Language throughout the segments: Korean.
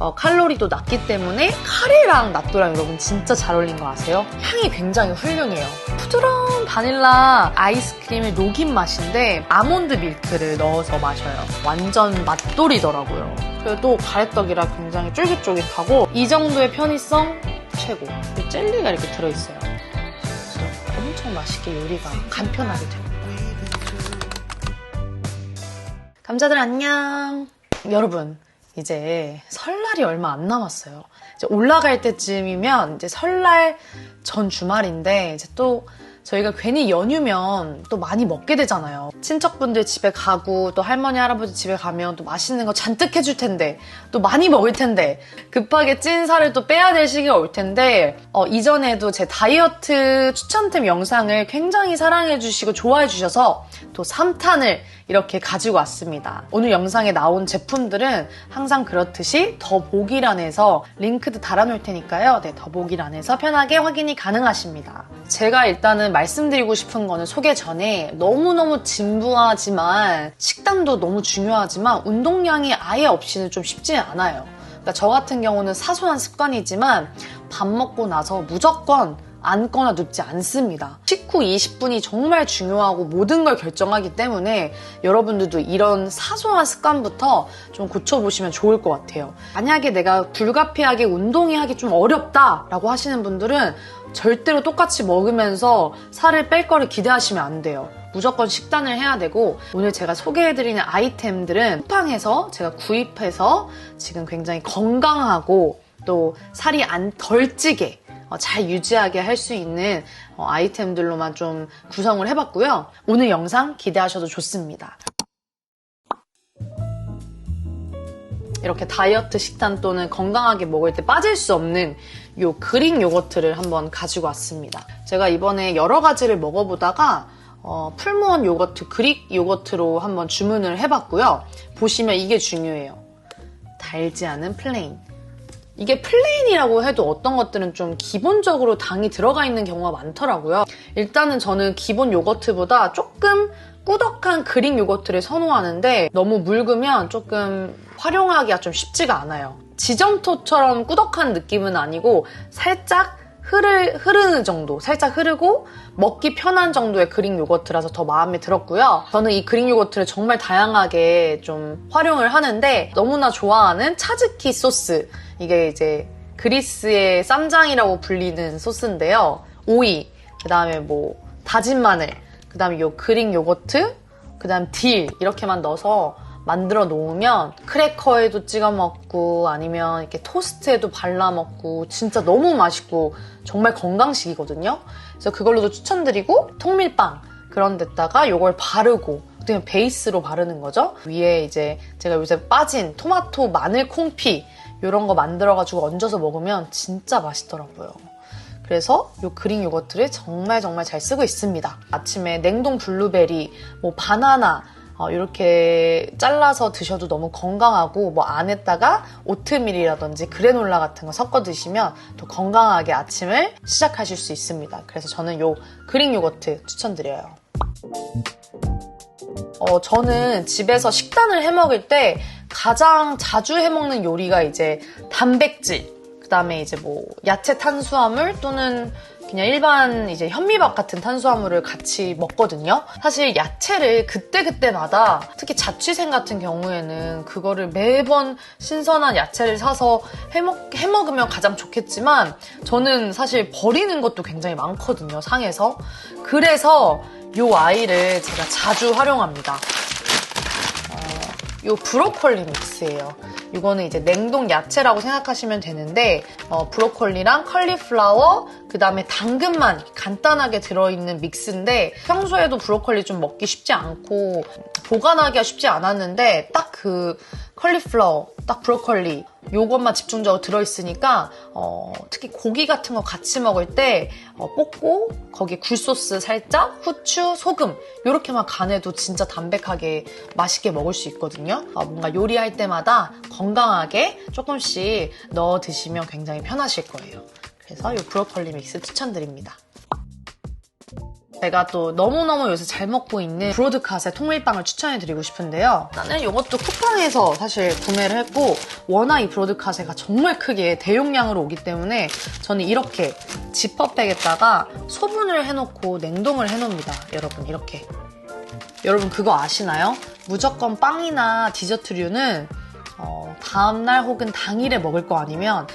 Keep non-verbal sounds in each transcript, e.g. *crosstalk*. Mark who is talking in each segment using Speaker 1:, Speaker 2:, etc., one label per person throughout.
Speaker 1: 어, 칼로리도 낮기 때문에 카레랑 낫또랑 여러분 진짜 잘 어울린 거 아세요? 향이 굉장히 훌륭해요. 부드러운 바닐라 아이스크림을 녹인 맛인데 아몬드 밀크를 넣어서 마셔요. 완전 맛돌이더라고요. 그리고 또 가래떡이라 굉장히 쫄깃쫄깃하고 이 정도의 편의성 최고. 이 젤리가 이렇게 들어있어요. 그래서 엄청 맛있게 요리가 간편하게 됩니다. 감자들 안녕. 여러분, 이제 설날이 얼마 안 남았어요. 올라갈 때쯤이면 이제 설날 전 주말인데 이제 또 저희가 괜히 연휴면 또 많이 먹게 되잖아요. 친척분들 집에 가고 또 할머니 할아버지 집에 가면 또 맛있는 거 잔뜩 해줄 텐데 또 많이 먹을 텐데 급하게 찐 살을 또 빼야 될 시기가 올 텐데 어, 이전에도 제 다이어트 추천템 영상을 굉장히 사랑해 주시고 좋아해 주셔서 또 3탄을 이렇게 가지고 왔습니다. 오늘 영상에 나온 제품들은 항상 그렇듯이 더보기란에서 링크도 달아놓을 테니까요. 네, 더보기란에서 편하게 확인이 가능하십니다. 제가 일단은 말씀드리고 싶은 거는 소개 전에 너무너무 진부하지만 식단도 너무 중요하지만 운동량이 아예 없이는 좀 쉽지는 않아요. 그러니까 저 같은 경우는 사소한 습관이지만 밥 먹고 나서 무조건 앉거나 눕지 않습니다. 식후 20분이 정말 중요하고 모든 걸 결정하기 때문에 여러분들도 이런 사소한 습관부터 좀 고쳐보시면 좋을 것 같아요. 만약에 내가 불가피하게 운동이 하기 좀 어렵다라고 하시는 분들은 절대로 똑같이 먹으면서 살을 뺄 거를 기대하시면 안 돼요. 무조건 식단을 해야 되고 오늘 제가 소개해드리는 아이템들은 쿠팡에서 제가 구입해서 지금 굉장히 건강하고 또 살이 안 덜 찌게 어, 잘 유지하게 할 수 있는 어, 아이템들로만 좀 구성을 해봤고요. 오늘 영상 기대하셔도 좋습니다. 이렇게 다이어트 식단 또는 건강하게 먹을 때 빠질 수 없는 요 그릭 요거트를 한번 가지고 왔습니다. 제가 이번에 여러 가지를 먹어보다가 어, 풀무원 요거트, 그릭 요거트로 한번 주문을 해봤고요. 보시면 이게 중요해요. 달지 않은 플레인. 이게 플레인이라고 해도 어떤 것들은 좀 기본적으로 당이 들어가 있는 경우가 많더라고요. 일단은 저는 기본 요거트보다 조금 꾸덕한 그릭 요거트를 선호하는데 너무 묽으면 조금 활용하기가 좀 쉽지가 않아요. 지점토처럼 꾸덕한 느낌은 아니고 살짝 흐르, 흐르는 정도, 살짝 흐르고 먹기 편한 정도의 그릭 요거트라서 더 마음에 들었고요. 저는 이 그릭 요거트를 정말 다양하게 좀 활용을 하는데 너무나 좋아하는 차즈키 소스. 이게 이제 그리스의 쌈장이라고 불리는 소스인데요. 오이, 그 다음에 뭐 다진 마늘, 그 다음에 요 그릭 요거트, 그 다음 딜 이렇게만 넣어서 만들어 놓으면 크래커에도 찍어 먹고 아니면 이렇게 토스트에도 발라 먹고 진짜 너무 맛있고 정말 건강식이거든요. 그래서 그걸로도 추천드리고 통밀빵 그런 데다가 요걸 바르고 그냥 베이스로 바르는 거죠. 위에 이제 제가 요새 빠진 토마토, 마늘, 콩피 이런 거 만들어가지고 얹어서 먹으면 진짜 맛있더라고요. 그래서 요 그릭 요거트를 정말 정말 잘 쓰고 있습니다. 아침에 냉동 블루베리, 뭐 바나나 어, 이렇게 잘라서 드셔도 너무 건강하고 뭐 안에다가 오트밀이라든지 그래놀라 같은 거 섞어 드시면 또 건강하게 아침을 시작하실 수 있습니다. 그래서 저는 요 그릭 요거트 추천드려요. 어, 저는 집에서 식단을 해 먹을 때 가장 자주 해 먹는 요리가 이제 단백질, 그 다음에 이제 뭐 야채 탄수화물 또는 그냥 일반 이제 현미밥 같은 탄수화물을 같이 먹거든요. 사실 야채를 그때그때마다 특히 자취생 같은 경우에는 그거를 매번 신선한 야채를 사서 해먹, 해먹으면 가장 좋겠지만 저는 사실 버리는 것도 굉장히 많거든요. 상에서. 그래서 요 아이를 제가 자주 활용합니다. 요 브로콜리 믹스예요. 이거는 이제 냉동 야채라고 생각하시면 되는데 어, 브로콜리랑 컬리플라워 그 다음에 당근만 간단하게 들어있는 믹스인데 평소에도 브로콜리 좀 먹기 쉽지 않고 보관하기가 쉽지 않았는데 딱 그 컬리플라워 딱 브로콜리 요것만 집중적으로 들어있으니까 어, 특히 고기 같은 거 같이 먹을 때 어, 볶고 거기 굴소스 살짝 후추 소금 이렇게만 간해도 진짜 담백하게 맛있게 먹을 수 있거든요. 어, 뭔가 요리할 때마다 건강하게 조금씩 넣어 드시면 굉장히 편하실 거예요. 그래서 이 브로콜리 믹스 추천드립니다 제가 또 너무너무 요새 잘 먹고 있는 브로드카스의 통밀빵을 추천해드리고 싶은데요. 나는 이것도 쿠팡에서 사실 구매를 했고 워낙 이 브로드카스가 정말 크게 대용량으로 오기 때문에 저는 이렇게 지퍼백에다가 소분을 해놓고 냉동을 해놓습니다. 여러분 이렇게. 여러분 그거 아시나요? 무조건 빵이나 디저트류는 어, 다음날 혹은 당일에 먹을 거 아니면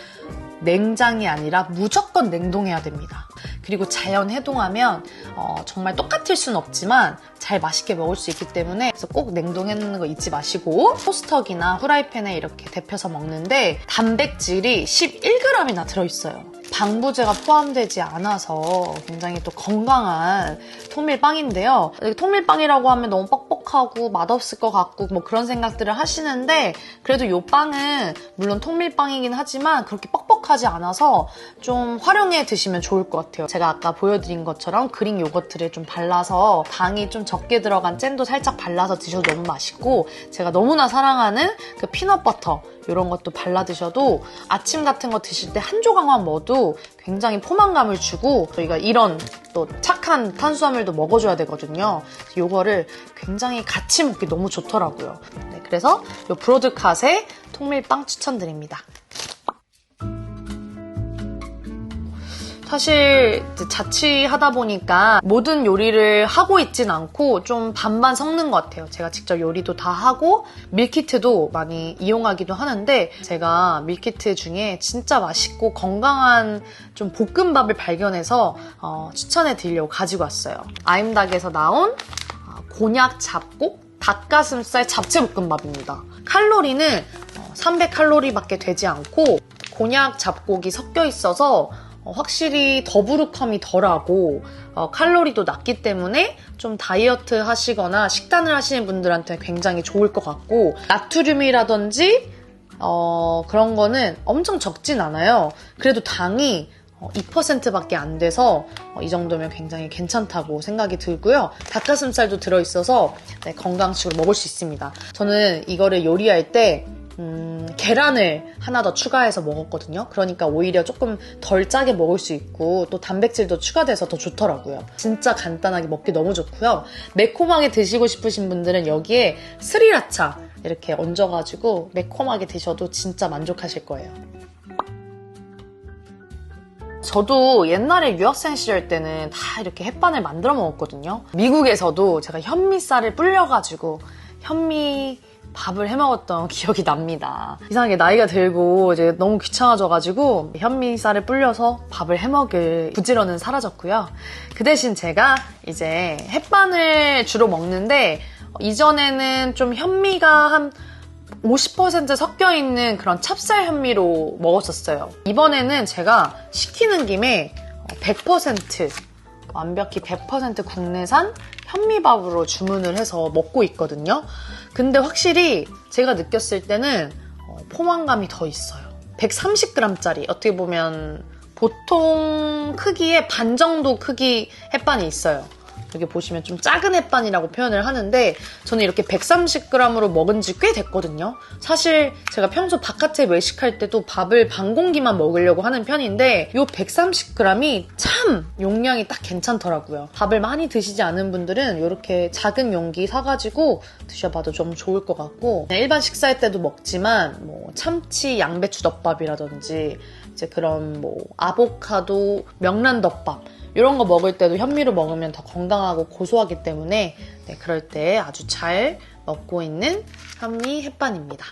Speaker 1: 냉장이 아니라 무조건 냉동해야 됩니다. 그리고 자연 해동하면 어, 정말 똑같을 수는 없지만 잘 맛있게 먹을 수 있기 때문에 그래서 꼭 냉동해 놓는 거 잊지 마시고 토스터기나 후라이팬에 이렇게 데펴서 먹는데 단백질이 11g이나 들어있어요. 방부제가 포함되지 않아서 굉장히 또 건강한 통밀빵인데요. 통밀빵이라고 하면 너무 뻑뻑하고 맛없을 것 같고 뭐 그런 생각들을 하시는데 그래도 이 빵은 물론 통밀빵이긴 하지만 그렇게 뻑뻑하지 않아서 좀 활용해 드시면 좋을 것 같아요. 제가 아까 보여드린 것처럼 그릭 요거트를 좀 발라서 당이 좀 적게 들어간 잼도 살짝 발라서 드셔도 너무 맛있고 제가 너무나 사랑하는 그 피넛버터 이런 것도 발라 드셔도 아침 같은 거 드실 때 한 조각만 먹어도 굉장히 포만감을 주고 저희가 이런 또 착한 탄수화물도 먹어줘야 되거든요. 이거를 굉장히 같이 먹기 너무 좋더라고요. 네, 그래서 이 브로드캇의 통밀빵 추천드립니다. 사실 자취하다 보니까 모든 요리를 하고 있진 않고 좀 반반 섞는 것 같아요. 제가 직접 요리도 다 하고 밀키트도 많이 이용하기도 하는데 제가 밀키트 중에 진짜 맛있고 건강한 좀 볶음밥을 발견해서 어, 추천해 드리려고 가지고 왔어요. 아임닭에서 나온 어, 곤약 잡곡 닭가슴살 잡채볶음밥입니다. 칼로리는 300칼로리밖에 되지 않고 곤약 잡곡이 섞여 있어서 어, 확실히 더부룩함이 덜하고 어, 칼로리도 낮기 때문에 좀 다이어트 하시거나 식단을 하시는 분들한테 굉장히 좋을 것 같고 나트륨이라든지 어, 그런 거는 엄청 적진 않아요. 그래도 당이 2%밖에 안 돼서 어, 이 정도면 굉장히 괜찮다고 생각이 들고요. 닭가슴살도 들어있어서 네, 건강식으로 먹을 수 있습니다. 저는 이거를 요리할 때 음, 계란을 하나 더 추가해서 먹었거든요. 그러니까 오히려 조금 덜 짜게 먹을 수 있고 또 단백질도 추가돼서 더 좋더라고요. 진짜 간단하게 먹기 너무 좋고요. 매콤하게 드시고 싶으신 분들은 여기에 스리라차 이렇게 얹어가지고 매콤하게 드셔도 진짜 만족하실 거예요. 저도 옛날에 유학생 시절 때는 다 이렇게 햇반을 만들어 먹었거든요. 미국에서도 제가 현미쌀을 불려가지고 현미 밥을 해 먹었던 *laughs* 기억이 납니다. 이상하게 나이가 들고 이제 너무 귀찮아져가지고 현미쌀을 불려서 밥을 해 먹을 부지런은 사라졌고요. 그 대신 제가 이제 햇반을 주로 먹는데 이전에는 좀 현미가 한 50% 섞여 있는 그런 찹쌀 현미로 먹었었어요. 이번에는 제가 시키는 김에 100% 완벽히 100% 국내산 현미밥으로 주문을 해서 먹고 있거든요. 근데 확실히 제가 느꼈을 때는 어, 포만감이 더 있어요. 130g짜리 어떻게 보면 보통 크기의 반 정도 크기 햇반이 있어요. 여기 보시면 좀 작은 햇반이라고 표현을 하는데 저는 이렇게 130g으로 먹은 지 꽤 됐거든요. 사실 제가 평소 바깥에 외식할 때도 밥을 반 공기만 먹으려고 하는 편인데 이 130g이 참 용량이 딱 괜찮더라고요. 밥을 많이 드시지 않은 분들은 이렇게 작은 용기 사가지고 드셔봐도 좀 좋을 것 같고 일반 식사할 때도 먹지만 뭐 참치 양배추 덮밥이라든지 이제 그런 뭐 아보카도 명란덮밥 이런 거 먹을 때도 현미로 먹으면 더 건강하고 고소하기 때문에 네, 그럴 때 아주 잘 먹고 있는 현미 햇반입니다.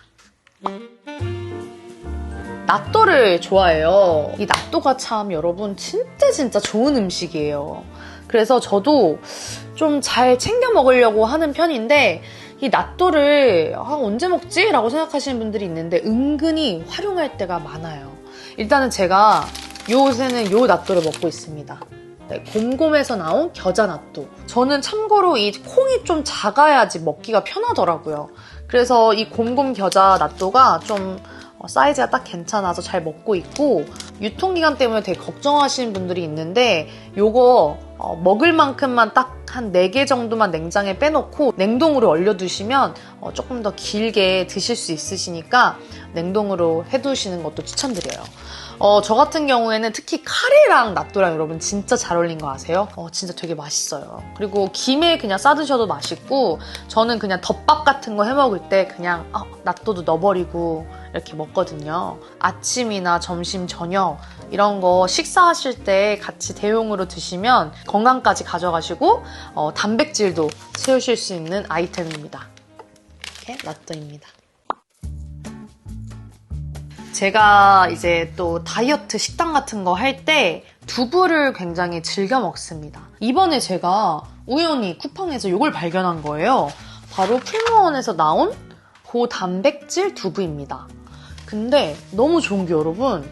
Speaker 1: 낫또를 좋아해요. 이 낫또가 참 여러분 진짜 진짜 좋은 음식이에요. 그래서 저도 좀 잘 챙겨 먹으려고 하는 편인데 이 낫또를 아, 언제 먹지? 라고 생각하시는 분들이 있는데 은근히 활용할 때가 많아요. 일단은 제가 요새는 요 낫또를 먹고 있습니다. 네, 곰곰에서 나온 겨자 낫또. 저는 참고로 이 콩이 좀 작아야지 먹기가 편하더라고요. 그래서 이 곰곰 겨자 낫또가 좀 어, 사이즈가 딱 괜찮아서 잘 먹고 있고 유통기간 때문에 되게 걱정하시는 분들이 있는데 요거 어, 먹을 만큼만 딱 한 4개 정도만 냉장에 빼놓고 냉동으로 얼려두시면 어, 조금 더 길게 드실 수 있으시니까 냉동으로 해두시는 것도 추천드려요. 어, 저 같은 경우에는 특히 카레랑 낫또랑 여러분 진짜 잘 어울린 거 아세요? 어, 진짜 되게 맛있어요. 그리고 김에 그냥 싸드셔도 맛있고 저는 그냥 덮밥 같은 거 해 먹을 때 그냥 어, 낫또도 넣어버리고 이렇게 먹거든요. 아침이나 점심, 저녁 이런 거 식사하실 때 같이 대용으로 드시면 건강까지 가져가시고 어, 단백질도 채우실 수 있는 아이템입니다. 이렇게 낫또입니다. 제가 이제 또 다이어트 식단 같은 거 할 때 두부를 굉장히 즐겨 먹습니다. 이번에 제가 우연히 쿠팡에서 이걸 발견한 거예요. 바로 풀무원에서 나온 고단백질 두부입니다. 근데 너무 좋은 게 여러분,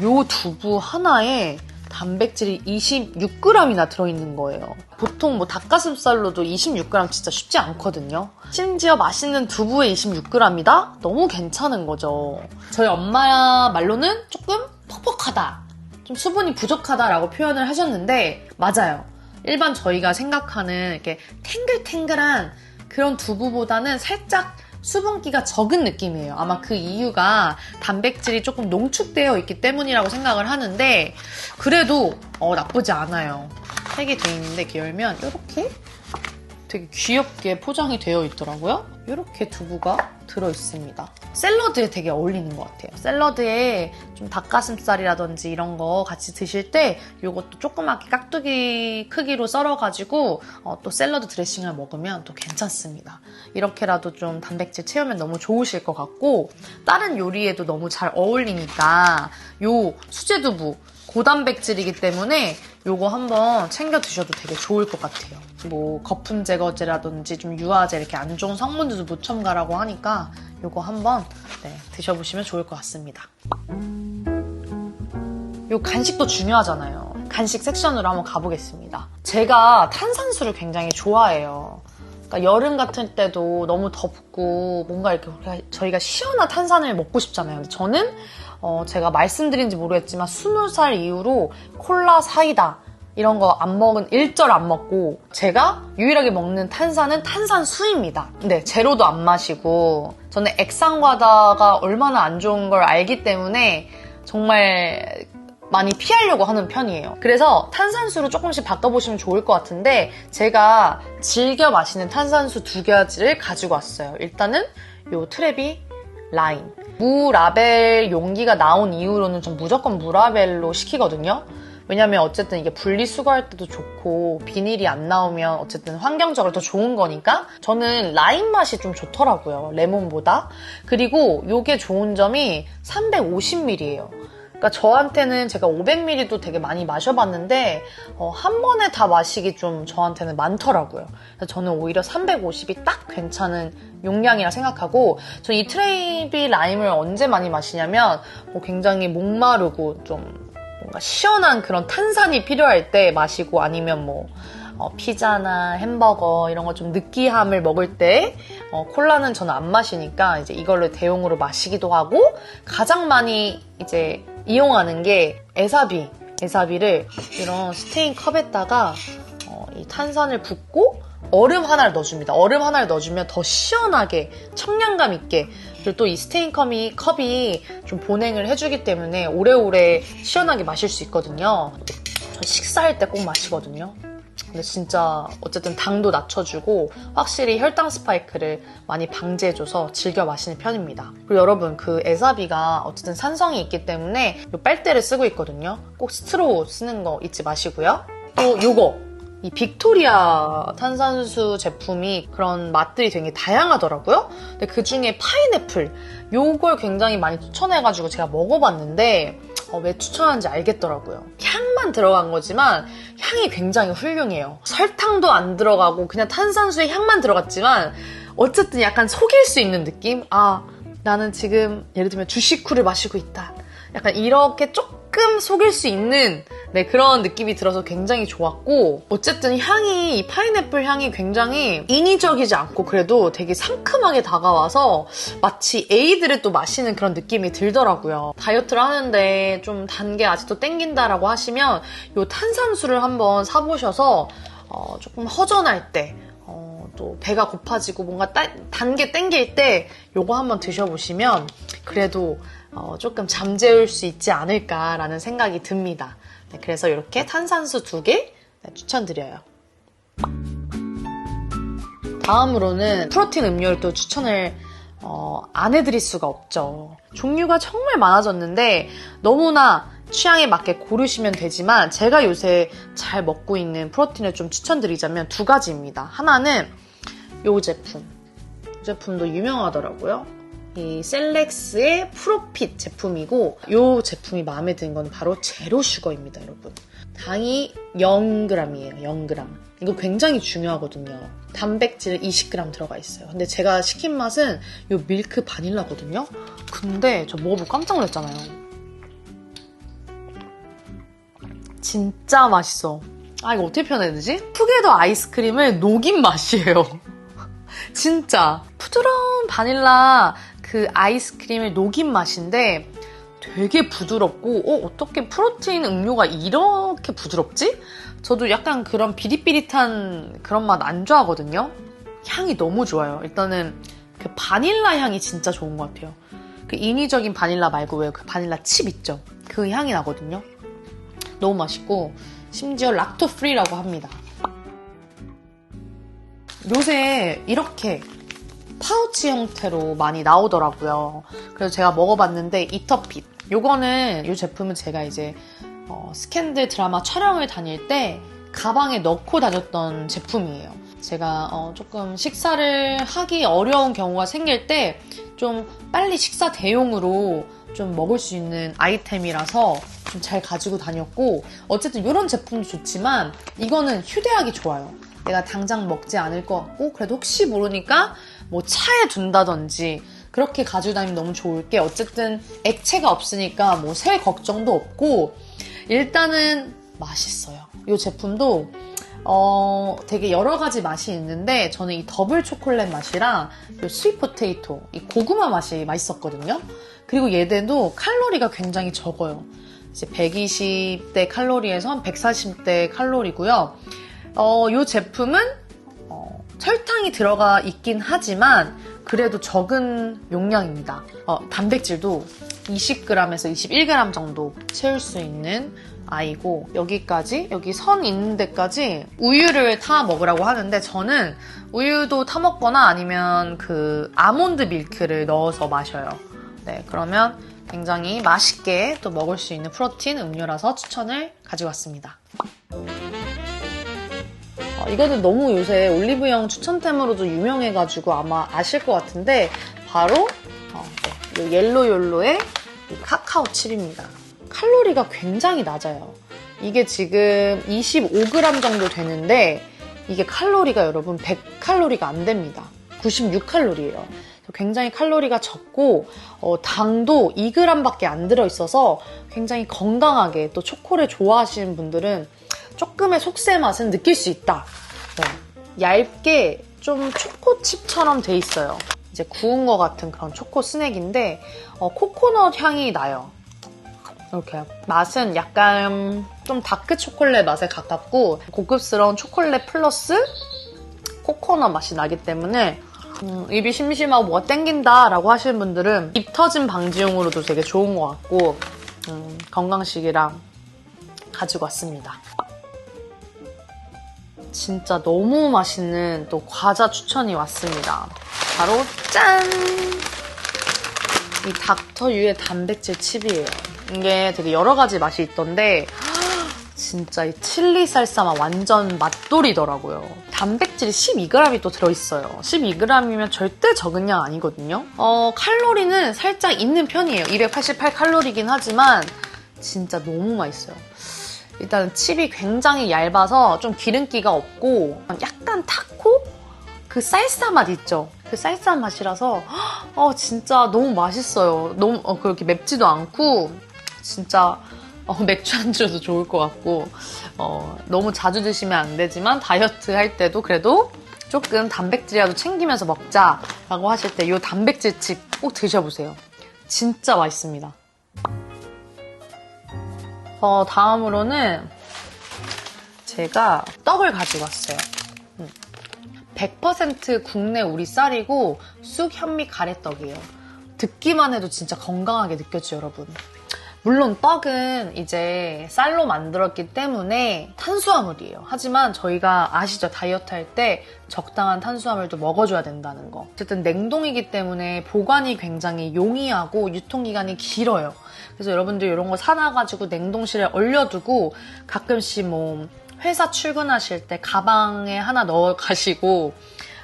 Speaker 1: 요 두부 하나에 단백질이 26g이나 들어있는 거예요. 보통 뭐 닭가슴살로도 26g 진짜 쉽지 않거든요. 심지어 맛있는 두부에 26g이다? 너무 괜찮은 거죠. 저희 엄마 말로는 조금 퍽퍽하다. 좀 수분이 부족하다라고 표현을 하셨는데, 맞아요. 일반 저희가 생각하는 이렇게 탱글탱글한 그런 두부보다는 살짝 수분기가 적은 느낌이에요. 아마 그 이유가 단백질이 조금 농축되어 있기 때문이라고 생각을 하는데 그래도 어, 나쁘지 않아요. 팩이 돼 있는데 이렇게 열면 이렇게 되게 귀엽게 포장이 되어 있더라고요. 이렇게 두부가 들어있습니다. 샐러드에 되게 어울리는 것 같아요. 샐러드에 좀 닭가슴살이라든지 이런 거 같이 드실 때 이것도 조그맣게 깍두기 크기로 썰어가지고 어, 또 샐러드 드레싱을 먹으면 또 괜찮습니다. 이렇게라도 좀 단백질 채우면 너무 좋으실 것 같고 다른 요리에도 너무 잘 어울리니까 요 수제두부 고단백질이기 때문에 요거 한번 챙겨 드셔도 되게 좋을 것 같아요. 뭐 거품 제거제라든지 좀 유화제 이렇게 안 좋은 성분들도 무첨가라고 하니까 요거 한번 네, 드셔보시면 좋을 것 같습니다. 요 간식도 중요하잖아요. 간식 섹션으로 한번 가보겠습니다. 제가 탄산수를 굉장히 좋아해요. 그러니까 여름 같은 때도 너무 덥고 뭔가 이렇게 저희가 시원한 탄산을 먹고 싶잖아요. 근데 저는 어, 제가 말씀드린지 모르겠지만 20살 이후로 콜라, 사이다 이런 거 안 먹은 일절 안 먹고 제가 유일하게 먹는 탄산은 탄산수입니다. 네, 제로도 안 마시고 저는 액상과다가 얼마나 안 좋은 걸 알기 때문에 정말 많이 피하려고 하는 편이에요. 그래서 탄산수로 조금씩 바꿔보시면 좋을 것 같은데 제가 즐겨 마시는 탄산수 두 가지를 가지고 왔어요. 일단은 요 트레비 라인. 무라벨 용기가 나온 이후로는 전 무조건 무라벨로 시키거든요. 왜냐면 어쨌든 이게 분리수거할 때도 좋고 비닐이 안 나오면 어쨌든 환경적으로 더 좋은 거니까 저는 라임 맛이 좀 좋더라고요. 레몬보다. 그리고 이게 좋은 점이 350ml예요. 그러니까 저한테는 제가 500ml도 되게 많이 마셔봤는데 어, 한 번에 다 마시기 좀 저한테는 많더라고요. 그래서 저는 오히려 350이 딱 괜찮은 용량이라 생각하고 저는 이 트레이비 라임을 언제 많이 마시냐면 뭐 굉장히 목마르고 좀 뭔가 시원한 그런 탄산이 필요할 때 마시고 아니면 뭐 어, 피자나 햄버거 이런 거 좀 느끼함을 먹을 때 어, 콜라는 저는 안 마시니까 이제 이걸로 대용으로 마시기도 하고 가장 많이 이제 이용하는 게 에사비 에사비를 이런 스테인 컵에다가 어, 이 탄산을 붓고 얼음 하나를 넣어줍니다. 얼음 하나를 넣어주면 더 시원하게 청량감 있게 그리고 또 이 스테인 컵이, 컵이 좀 보냉을 해주기 때문에 오래오래 시원하게 마실 수 있거든요. 식사할 때 꼭 마시거든요. 근데 진짜 어쨌든 당도 낮춰주고 확실히 혈당 스파이크를 많이 방지해줘서 즐겨 마시는 편입니다. 그리고 여러분 그 에사비가 어쨌든 산성이 있기 때문에 이 빨대를 쓰고 있거든요. 꼭 스트로우 쓰는 거 잊지 마시고요. 또 요거 이 빅토리아 탄산수 제품이 그런 맛들이 되게 다양하더라고요. 근데 그 중에 파인애플 요걸 굉장히 많이 추천해가지고 제가 먹어봤는데 어, 왜 추천하는지 알겠더라고요. 향만 들어간 거지만 향이 굉장히 훌륭해요. 설탕도 안 들어가고 그냥 탄산수에 향만 들어갔지만 어쨌든 약간 속일 수 있는 느낌? 아, 나는 지금 예를 들면 주식쿠를 마시고 있다. 약간 이렇게 조금 속일 수 있는 네, 그런 느낌이 들어서 굉장히 좋았고 어쨌든 향이 이 파인애플 향이 굉장히 인위적이지 않고 그래도 되게 상큼하게 다가와서 마치 에이드를 또 마시는 그런 느낌이 들더라고요. 다이어트를 하는데 좀 단 게 아직도 땡긴다라고 하시면 이 탄산수를 한번 사보셔서 어, 조금 허전할 때, 어, 또 배가 고파지고 뭔가 단게 땡길 때 요거 한번 드셔보시면 그래도 어, 조금 잠재울 수 있지 않을까라는 생각이 듭니다. 네, 그래서 이렇게 탄산수 두개 추천드려요. 다음으로는 프로틴 음료를 또 추천을 어, 안 해드릴 수가 없죠. 종류가 정말 많아졌는데 너무나 취향에 맞게 고르시면 되지만 제가 요새 잘 먹고 있는 프로틴을 좀 추천드리자면 두 가지입니다. 하나는 이 제품. 이 제품도 유명하더라고요. 이 셀렉스의 프로핏 제품이고 이 제품이 마음에 든 건 바로 제로 슈거입니다, 여러분. 당이 0g이에요, 0g. 이거 굉장히 중요하거든요. 단백질 20g 들어가 있어요. 근데 제가 시킨 맛은 이 밀크 바닐라거든요. 근데 저 먹어보고 깜짝 놀랐잖아요. 진짜 맛있어. 아, 이거 어떻게 표현해야 되지? 푸게더 아이스크림을 녹인 맛이에요. *laughs* 진짜. 부드러운 바닐라 그 아이스크림을 녹인 맛인데 되게 부드럽고 어, 어떻게 프로테인 음료가 이렇게 부드럽지? 저도 약간 그런 비릿비릿한 그런 맛 안 좋아하거든요. 향이 너무 좋아요. 일단은 그 바닐라 향이 진짜 좋은 것 같아요. 그 인위적인 바닐라 말고 왜 그 바닐라 칩 있죠? 그 향이 나거든요. 너무 맛있고 심지어 락토 프리라고 합니다. 요새 이렇게 파우치 형태로 많이 나오더라고요. 그래서 제가 먹어봤는데 이터핏. 요거는 이 제품은 제가 이제 어, 스캔들 드라마 촬영을 다닐 때 가방에 넣고 다녔던 제품이에요. 제가 어, 조금 식사를 하기 어려운 경우가 생길 때 좀 빨리 식사 대용으로 좀 먹을 수 있는 아이템이라서 좀 잘 가지고 다녔고 어쨌든 이런 제품도 좋지만 이거는 휴대하기 좋아요. 내가 당장 먹지 않을 것 같고 그래도 혹시 모르니까 뭐 차에 둔다든지 그렇게 가지고 다니면 너무 좋을 게 어쨌든 액체가 없으니까 뭐 새 걱정도 없고 일단은 맛있어요. 이 제품도 어, 되게 여러 가지 맛이 있는데 저는 이 더블 초콜릿 맛이랑 이 스윗 포테이토, 이 고구마 맛이 맛있었거든요. 그리고 얘들도 칼로리가 굉장히 적어요. 이제 120대 칼로리에서 한 140대 칼로리고요. 어, 이 제품은 어, 설탕이 들어가 있긴 하지만 그래도 적은 용량입니다. 어, 단백질도 20g에서 21g 정도 채울 수 있는 아이고 여기까지 여기 선 있는 데까지 우유를 타 먹으라고 하는데 저는 우유도 타 먹거나 아니면 그 아몬드 밀크를 넣어서 마셔요. 네 그러면 굉장히 맛있게 또 먹을 수 있는 프로틴 음료라서 추천을 가지고 왔습니다. 어, 이거는 너무 요새 올리브영 추천템으로도 유명해가지고 아마 아실 것 같은데 바로 어, 네, 옐로욜로의 카카오 칩입니다. 칼로리가 굉장히 낮아요. 이게 지금 25g 정도 되는데 이게 칼로리가 여러분 100칼로리가 안 됩니다. 96칼로리예요. 굉장히 칼로리가 적고 어, 당도 2g밖에 안 들어있어서 굉장히 건강하게 또 초코를 좋아하시는 분들은 조금의 속세 맛은 느낄 수 있다. 네. 얇게 좀 초코칩처럼 돼 있어요. 이제 구운 것 같은 그런 초코 스낵인데 어, 코코넛 향이 나요. 이렇게 맛은 약간 좀 다크 초콜릿 맛에 가깝고 고급스러운 초콜릿 플러스 코코넛 맛이 나기 때문에 음, 입이 심심하고 뭐가 땡긴다 라고 하시는 분들은 입 터진 방지용으로도 되게 좋은 것 같고 음, 건강식이랑 가지고 왔습니다. 진짜 너무 맛있는 또 과자 추천이 왔습니다. 바로 짠! 이 닥터유의 단백질 칩이에요. 이게 되게 여러 가지 맛이 있던데 진짜 이 칠리 살사맛 완전 맛돌이더라고요. 단백질이 12g이 또 들어있어요. 12g이면 절대 적은 양 아니거든요. 어, 칼로리는 살짝 있는 편이에요. 288칼로리긴 하지만 진짜 너무 맛있어요. 일단 칩이 굉장히 얇아서 좀 기름기가 없고 약간 타코? 그 쌀쌀 맛 있죠? 그 쌀쌀 맛이라서 어 진짜 너무 맛있어요. 너무 어, 그렇게 맵지도 않고 진짜 어, 맥주 안주도 좋을 것 같고 어, 너무 자주 드시면 안 되지만 다이어트 할 때도 그래도 조금 단백질이라도 챙기면서 먹자라고 하실 때 이 단백질 칩 꼭 드셔보세요. 진짜 맛있습니다. 어, 다음으로는 제가 떡을 가지고 왔어요. 음. 100% 국내 우리 쌀이고 쑥 현미 가래떡이에요. 듣기만 해도 진짜 건강하게 느껴지죠, 여러분. 물론 떡은 이제 쌀로 만들었기 때문에 탄수화물이에요. 하지만 저희가 아시죠? 다이어트 할 때 적당한 탄수화물도 먹어줘야 된다는 거. 어쨌든 냉동이기 때문에 보관이 굉장히 용이하고 유통기간이 길어요. 그래서 여러분들 이런 거 사놔가지고 냉동실에 얼려두고 가끔씩 뭐 회사 출근하실 때 가방에 하나 넣어 가시고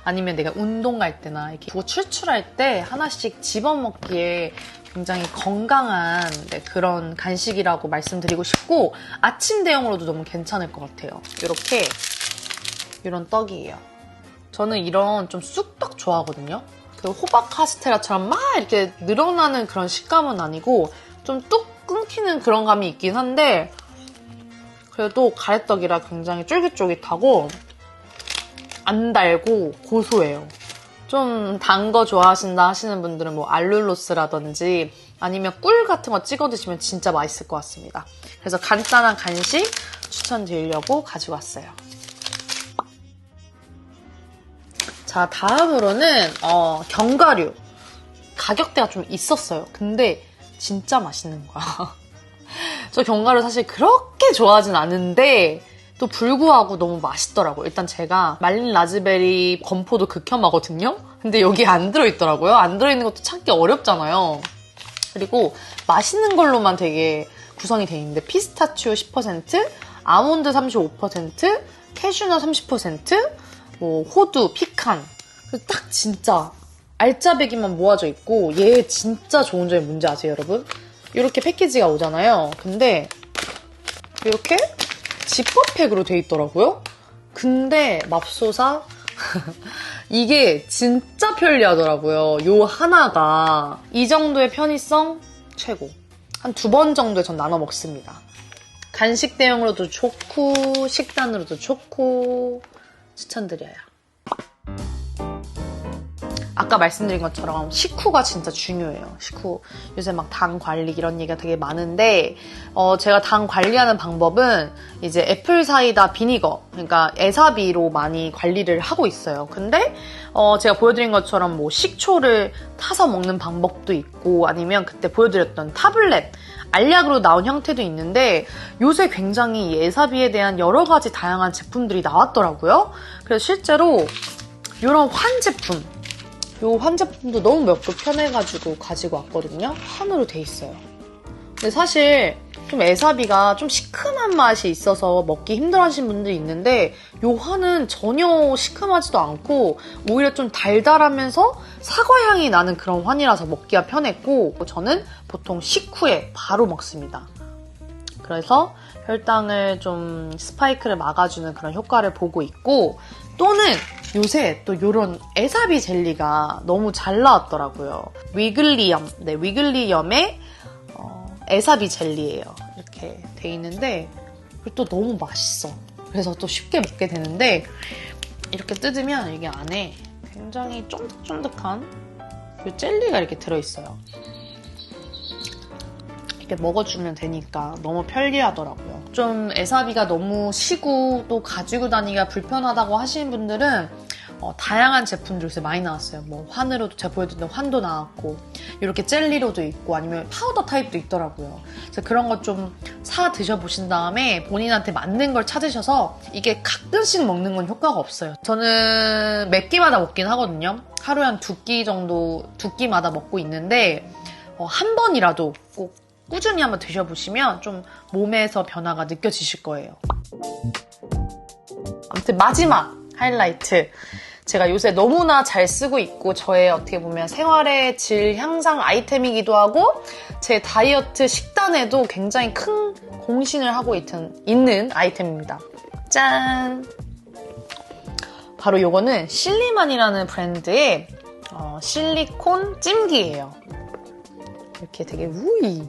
Speaker 1: 아니면 내가 운동 갈 때나 이렇게 뭐 출출할 때 하나씩 집어먹기에 굉장히 건강한 네, 그런 간식이라고 말씀드리고 싶고 아침 대용으로도 너무 괜찮을 것 같아요. 이렇게 이런 떡이에요. 저는 이런 좀 쑥떡 좋아하거든요. 그 호박 카스테라처럼 막 이렇게 늘어나는 그런 식감은 아니고 좀 뚝 끊기는 그런 감이 있긴 한데 그래도 가래떡이라 굉장히 쫄깃쫄깃하고 안 달고 고소해요. 좀 단 거 좋아하신다 하시는 분들은 뭐 알룰로스라든지 아니면 꿀 같은 거 찍어 드시면 진짜 맛있을 것 같습니다. 그래서 간단한 간식 추천드리려고 가지고 왔어요. 자, 다음으로는 어, 견과류. 가격대가 좀 있었어요. 근데 진짜 맛있는 거야. *laughs* 저 견과류 사실 그렇게 좋아하진 않은데 또 불구하고 너무 맛있더라고요. 일단 제가 말린 라즈베리 건포도 극혐하거든요. 근데 여기 안 들어있더라고요. 안 들어있는 것도 찾기 어렵잖아요. 그리고 맛있는 걸로만 되게 구성이 돼 있는데 피스타치오 10%, 아몬드 35%, 캐슈넛 30%, 뭐 호두, 피칸. 딱 진짜 알짜배기만 모아져 있고 얘 진짜 좋은 점이 뭔지 아세요, 여러분? 이렇게 패키지가 오잖아요. 근데 이렇게 지퍼팩으로 돼 있더라고요. 근데 맙소사 *laughs* 이게 진짜 편리하더라고요. 요 하나가 이 정도의 편의성 최고. 한 두 번 정도에 전 나눠 먹습니다. 간식 대용으로도 좋고 식단으로도 좋고 추천드려요. 아까 말씀드린 것처럼 식후가 진짜 중요해요. 식후. 요새 막 당 관리 이런 얘기가 되게 많은데, 어, 제가 당 관리하는 방법은 이제 애플 사이다 비니거, 그러니까 에사비로 많이 관리를 하고 있어요. 근데, 어, 제가 보여드린 것처럼 뭐 식초를 타서 먹는 방법도 있고, 아니면 그때 보여드렸던 타블렛, 알약으로 나온 형태도 있는데 요새 굉장히 이 에사비에 대한 여러 가지 다양한 제품들이 나왔더라고요. 그래서 실제로 이런 환 제품, 요 환제품도 너무 먹기 편해가지고 가지고 왔거든요. 환으로 돼 있어요. 근데 사실 좀 에사비가 좀 시큼한 맛이 있어서 먹기 힘들어 하시는 분들이 있는데 요 환은 전혀 시큼하지도 않고 오히려 좀 달달하면서 사과 향이 나는 그런 환이라서 먹기가 편했고 저는 보통 식후에 바로 먹습니다. 그래서 혈당을 좀 스파이크를 막아주는 그런 효과를 보고 있고 또는 요새 또 이런 에사비 젤리가 너무 잘 나왔더라고요. 위글리엄, 네, 위글리엄의 어, 에사비 젤리예요. 이렇게 돼 있는데 또 너무 맛있어. 그래서 또 쉽게 먹게 되는데 이렇게 뜯으면 이게 안에 굉장히 쫀득쫀득한 이 젤리가 이렇게 들어있어요. 이렇게 먹어주면 되니까 너무 편리하더라고요. 좀 에사비가 너무 시고 또 가지고 다니기가 불편하다고 하시는 분들은 어, 다양한 제품들 요새 많이 나왔어요. 뭐 환으로도 제가 보여드린 환도 나왔고 이렇게 젤리로도 있고 아니면 파우더 타입도 있더라고요. 그래서 그런 거좀사 드셔보신 다음에 본인한테 맞는 걸 찾으셔서 이게 가끔씩 먹는 건 효과가 없어요. 저는 몇 끼마다 먹긴 하거든요. 하루에 한 두 끼 정도 두 끼마다 먹고 있는데 어, 한 번이라도 꼭 꾸준히 한번 드셔보시면 좀 몸에서 변화가 느껴지실 거예요. 아무튼 마지막 하이라이트. 제가 요새 너무나 잘 쓰고 있고 저의 어떻게 보면 생활의 질 향상 아이템이기도 하고 제 다이어트 식단에도 굉장히 큰 공신을 하고 있는, 있는 아이템입니다. 짠! 바로 요거는 실리만이라는 브랜드의 어, 실리콘 찜기예요. 이렇게 되게 우이,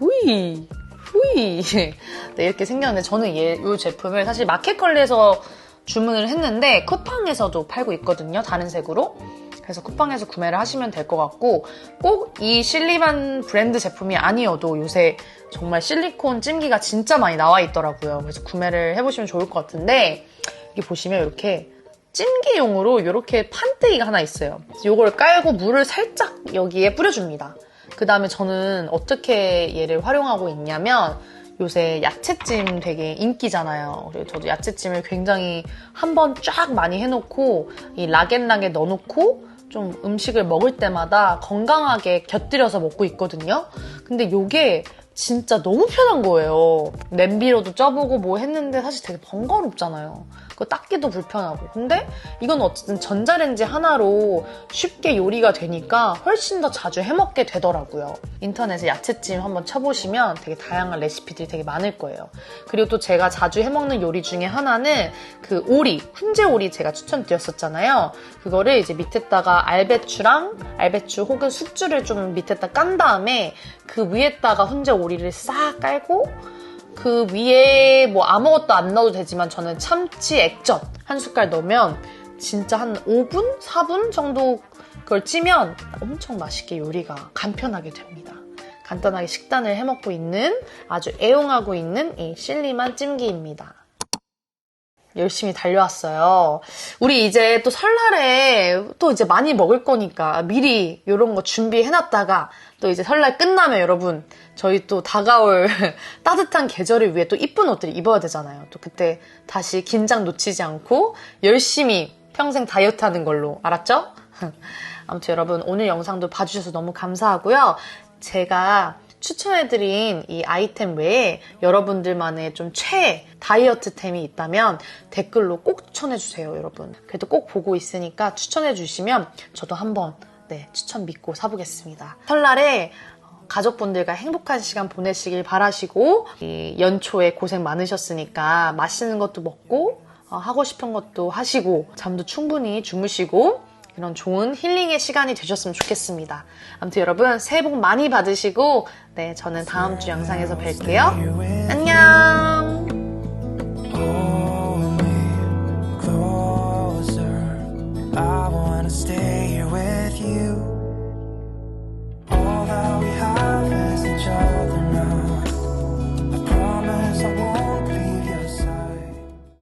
Speaker 1: 우이, 후이. *laughs* 네, 이렇게 생겼는데 저는 얘, 이 제품을 사실 마켓컬리에서 주문을 했는데 쿠팡에서도 팔고 있거든요. 다른 색으로. 그래서 쿠팡에서 구매를 하시면 될 것 같고 꼭 이 실리만 브랜드 제품이 아니어도 요새 정말 실리콘 찜기가 진짜 많이 나와 있더라고요. 그래서 구매를 해보시면 좋을 것 같은데 이게 보시면 이렇게 찜기용으로 이렇게 판때기가 하나 있어요. 요걸 깔고 물을 살짝 여기에 뿌려줍니다. 그 다음에 저는 어떻게 얘를 활용하고 있냐면 요새 야채찜 되게 인기잖아요. 그리고 저도 야채찜을 굉장히 한 번 쫙 많이 해놓고 이 락앤락에 넣어놓고 좀 음식을 먹을 때마다 건강하게 곁들여서 먹고 있거든요. 근데 요게 진짜 너무 편한 거예요. 냄비로도 쪄보고 뭐 했는데 사실 되게 번거롭잖아요. 그거 닦기도 불편하고. 근데 이건 어쨌든 전자레인지 하나로 쉽게 요리가 되니까 훨씬 더 자주 해먹게 되더라고요. 인터넷에 야채찜 한번 쳐보시면 되게 다양한 레시피들이 되게 많을 거예요. 그리고 또 제가 자주 해먹는 요리 중에 하나는 그 오리, 훈제 오리 제가 추천드렸었잖아요. 그거를 이제 밑에다가 알배추랑 알배추 혹은 숙주를 좀 밑에다 깐 다음에 그 위에다가 훈제 오리를 싹 깔고 그 위에 뭐 아무것도 안 넣어도 되지만 저는 참치 액젓 한 숟갈 넣으면 진짜 한 5분? 4분 정도 그걸 찌면 엄청 맛있게 요리가 간편하게 됩니다. 간단하게 식단을 해먹고 있는 아주 애용하고 있는 이 실리만 찜기입니다. 열심히 달려왔어요. 우리 이제 또 설날에 또 이제 많이 먹을 거니까 미리 이런 거 준비해놨다가 또 이제 설날 끝나면 여러분 저희 또 다가올 *laughs* 따뜻한 계절을 위해 또 이쁜 옷들 입어야 되잖아요. 또 그때 다시 긴장 놓치지 않고 열심히 평생 다이어트 하는 걸로 알았죠? *laughs* 아무튼 여러분 오늘 영상도 봐주셔서 너무 감사하고요. 제가 추천해드린 이 아이템 외에 여러분들만의 좀 최애 다이어트템이 있다면 댓글로 꼭 추천해주세요, 여러분. 그래도 꼭 보고 있으니까 추천해주시면 저도 한번 네, 추천 믿고 사보겠습니다. 설날에 가족분들과 행복한 시간 보내시길 바라시고 이 연초에 고생 많으셨으니까 맛있는 것도 먹고 어, 하고 싶은 것도 하시고 잠도 충분히 주무시고 이런 좋은 힐링의 시간이 되셨으면 좋겠습니다. 아무튼 여러분 새해 복 많이 받으시고 네 저는 다음 주 영상에서 뵐게요. 안녕. I promise I won't.